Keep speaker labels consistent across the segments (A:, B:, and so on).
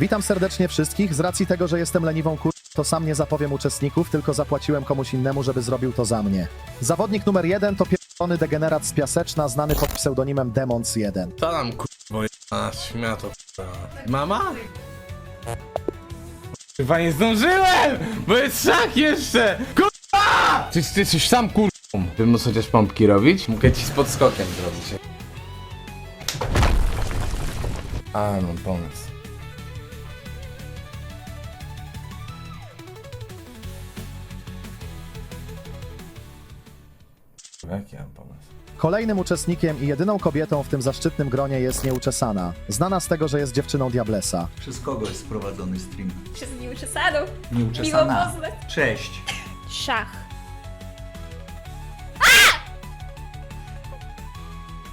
A: Witam serdecznie wszystkich. Z racji tego, że jestem leniwą kur... to sam nie zapowiem uczestników, tylko zapłaciłem komuś innemu, żeby zrobił to za mnie. Zawodnik numer jeden to pierdolony degenerat z Piaseczna, znany pod pseudonimem Demons 1.
B: Co tam kurwa jedna śmiato. Mama?
C: Chyba nie zdążyłem! Bo jest szach jeszcze! Kurwa! Czy ty jesteś sam kurwą? Wy mu chociaż pompki robić? Mogę ci z podskokiem zrobić. A, mam pomysł. Jaki mam pomysł?
A: Kolejnym uczestnikiem i jedyną kobietą w tym zaszczytnym gronie jest nieuczesana, znana z tego, że jest dziewczyną Diablesa.
D: Przez kogo jest prowadzony stream?
E: Przez nieuczesaną.
D: Nieuczesana.
E: Miło poznać.
D: Cześć.
E: Szach. A!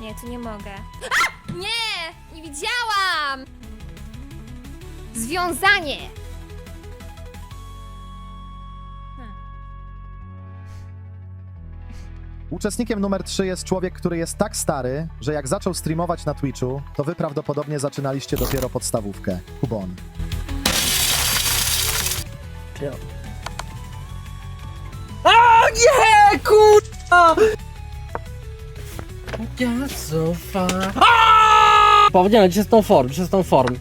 E: Nie, tu nie mogę. A! Nie! Nie widziałam! Związanie!
A: Uczestnikiem numer 3 jest człowiek, który jest tak stary, że jak zaczął streamować na Twitchu, to wy prawdopodobnie zaczynaliście dopiero podstawówkę. Kubon.
F: Powiedziałem, czystą form, czystą form.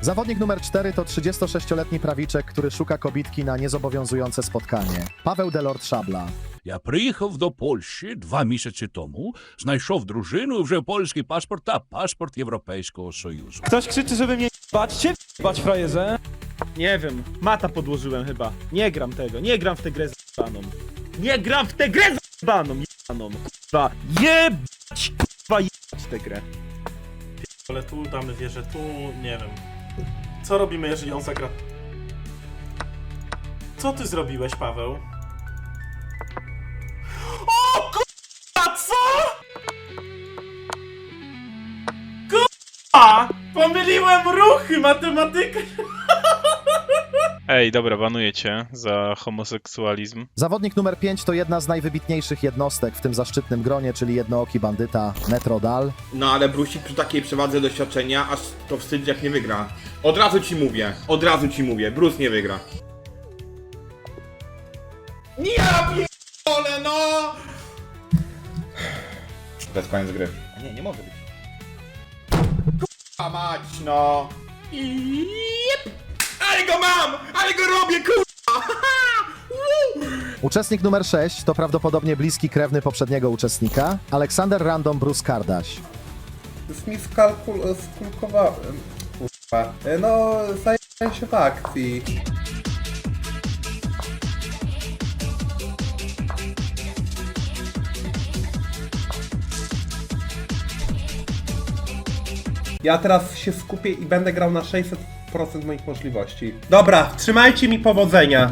A: Zawodnik numer 4 to 36-letni prawiczek, który szuka kobitki na niezobowiązujące spotkanie. Paweł Delord Szabla.
G: Я приїхав до Польщі два місяці тому, знайшов дружину і вже польський паспорт та паспорт Європейського Союзу.
H: Ktoś krzyczy, żeby mnie bać. Cię bać, frajerze. Nie wiem, mata podłożyłem chyba. Nie gram tego, nie gram w tę grę z baną. Nie gram w tę grę z baną, jebaną, kurwa. Jebać, kurwa, jebać tę grę.
I: Ale tu damy wieżę, tu nie wiem. Co robimy, jeżeli on zagra? Co ty zrobiłeś, Paweł? O kurwa, co? Kurwa! Pomyliłem ruchy, matematykę!
J: Ej, dobra, banuję cię za homoseksualizm.
A: Zawodnik numer 5 to jedna z najwybitniejszych jednostek w tym zaszczytnym gronie, czyli jednooki bandyta Metro Dal.
K: No ale Brusik przy takiej przewadze doświadczenia, aż to wstyd jak nie wygra. Od razu ci mówię, od razu ci mówię, Bruce nie wygra. Nie pierdolę, no! To jest koniec gry. A nie, nie może być. Kurwa mać, no! Jep. Ale go mam! Ale go robię, kurwa!
A: Uczestnik numer 6 to prawdopodobnie bliski krewny poprzedniego uczestnika, Aleksander Random Bruce Kardaś.
D: Już mi skalkul... skulkowałem. Kurwa. E, No, zajęłem się w akcji. Ja teraz się skupię i będę grał na 600% moich możliwości. Dobra, trzymajcie mi powodzenia.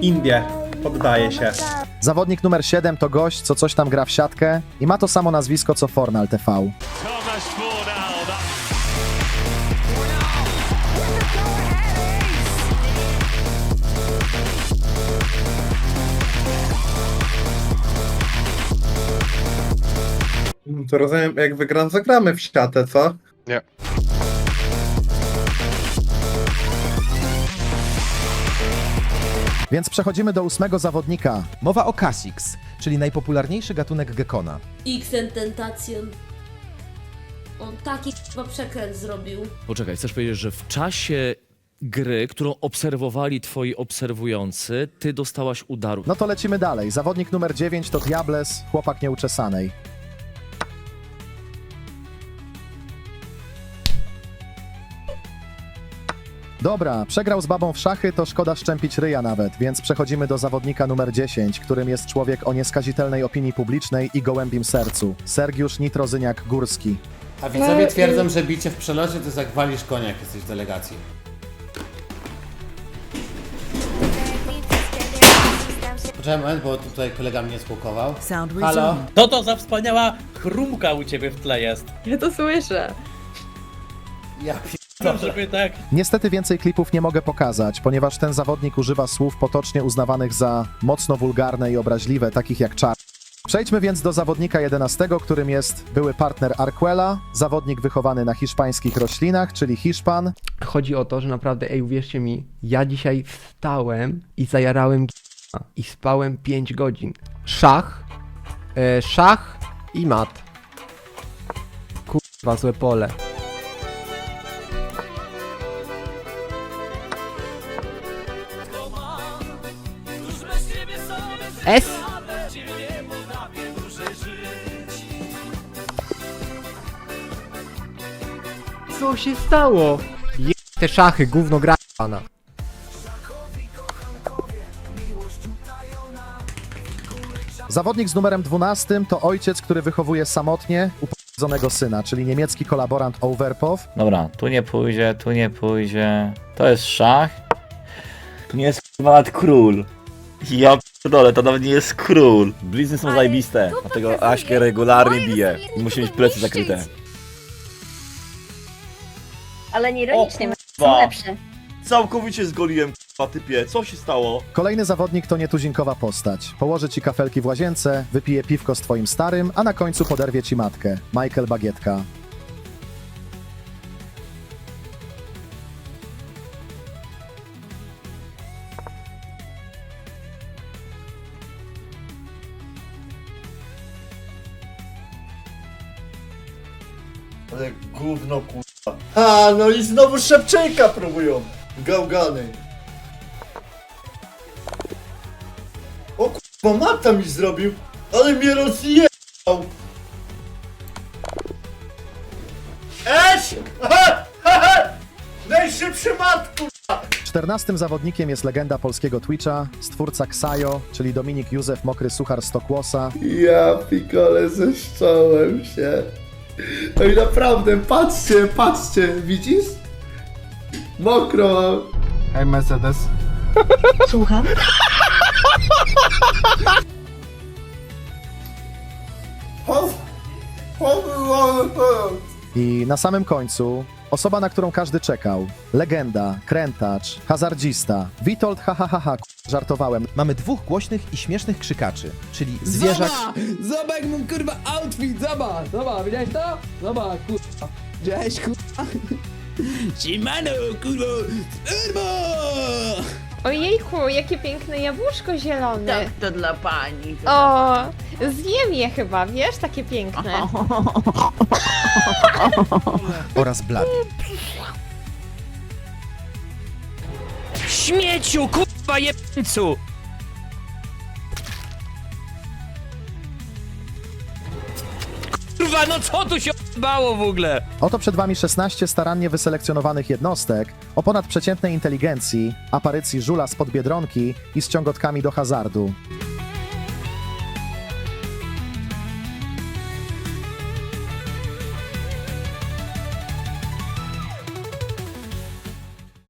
D: Indie, poddaję się.
A: Zawodnik numer 7 to gość, co coś tam gra w siatkę i ma to samo nazwisko co Fornal TV.
D: To rozumiem, jak wygram, zagramy w siatę, co?
J: Nie.
A: Więc przechodzimy do ósmego zawodnika.
L: Mowa o Kasix, czyli najpopularniejszy gatunek gekona.
E: X-Tentacion. On taki chyba przekręt zrobił.
F: Poczekaj, chcesz powiedzieć, że w czasie gry, którą obserwowali twoi obserwujący, ty dostałaś udaru.
A: No to lecimy dalej. Zawodnik numer 9 to Diables, chłopak nieuczesanej. Dobra, przegrał z babą w szachy, to szkoda szczępić ryja nawet, więc przechodzimy do zawodnika numer 10, którym jest człowiek o nieskazitelnej opinii publicznej i gołębim sercu. Sergiusz Nitrozyniak-Górski.
F: A widzowie twierdzą, że bicie w przelocie to jest jak walisz konia, jak jesteś w delegacji. Poczekaj moment, bo tutaj kolega mnie spłukował. Halo?
H: To to za wspaniała chrumka u ciebie w tle jest.
E: Ja to słyszę.
F: Ja
H: Żeby tak
A: Niestety więcej klipów nie mogę pokazać, ponieważ ten zawodnik używa słów potocznie uznawanych za mocno wulgarne i obraźliwe, takich jak czar, Przejdźmy więc do zawodnika 11, którym jest były partner Arquela, zawodnik wychowany na hiszpańskich roślinach, czyli Hiszpan.
M: Chodzi o to, że naprawdę, ej, uwierzcie mi, ja dzisiaj wstałem i zajarałem g***a i spałem 5 godzin. Szach, e, szach i mat. Kurwa, złe pole. S? Co się stało? Je te szachy, gówno gra pana.
A: Zawodnik z numerem 12 to ojciec, który wychowuje samotnie upowiedzonego syna, czyli niemiecki kolaborant Overpow.
F: Dobra, tu nie pójdzie, tu nie pójdzie. To jest szach. Tu nie jest k***a nawet król. Ja pierdolę, to nawet nie jest król. Blizny są zajebiste, dlatego Aśkę regularnie bije. I musi mieć plecy zakryte.
E: Ale nie ironicznie,
F: są
E: lepsze.
F: Całkowicie zgoliłem, k***a typie. Co się stało?
A: Kolejny zawodnik to nietuzinkowa postać. Położy ci kafelki w łazience, wypije piwko z twoim starym, a na końcu poderwie ci matkę. Michael Bagietka.
F: Ale gówno kurwa. A, no i znowu Szepczejka próbują. Gałgany. O kurwa, Mata mi zrobił, ale mnie rozjechał. Eś! Aha! Aha! Najszybszy mat, kurwa!
A: Czternastym zawodnikiem jest legenda polskiego Twitcha, stwórca Ksajo, czyli Dominik Józef Mokry Suchar Stokłosa.
K: Ja pikole zeszczałem się. No i naprawdę, patrzcie, patrzcie, widzisz? Mokro mam.
M: Hej, Mercedes.
E: Słucham?
A: I na samym końcu osoba, na którą każdy czekał. Legenda, krętacz, hazardzista. Witold ha ha ha ha, żartowałem.
L: Mamy dwóch głośnych i śmiesznych krzykaczy, czyli zwierzak...
M: Zobacz mu kurwa outfit, zobacz, zobacz, widziałeś to? Zobacz, kurwa. Widziałeś kurwa? Siemano, kurwa, spermo!
E: Ojejku, jakie piękne jabłuszko zielone.
N: To dla pani.
E: O, zjem je chyba, wiesz, takie piękne.
L: oraz Blady.
H: Śmieciu, kurwa jebńcu! Kurwa, no co tu się odbało w ogóle?
A: Oto przed wami 16 starannie wyselekcjonowanych jednostek o ponadprzeciętnej inteligencji, aparycji żula spod Biedronki i z ciągotkami do hazardu.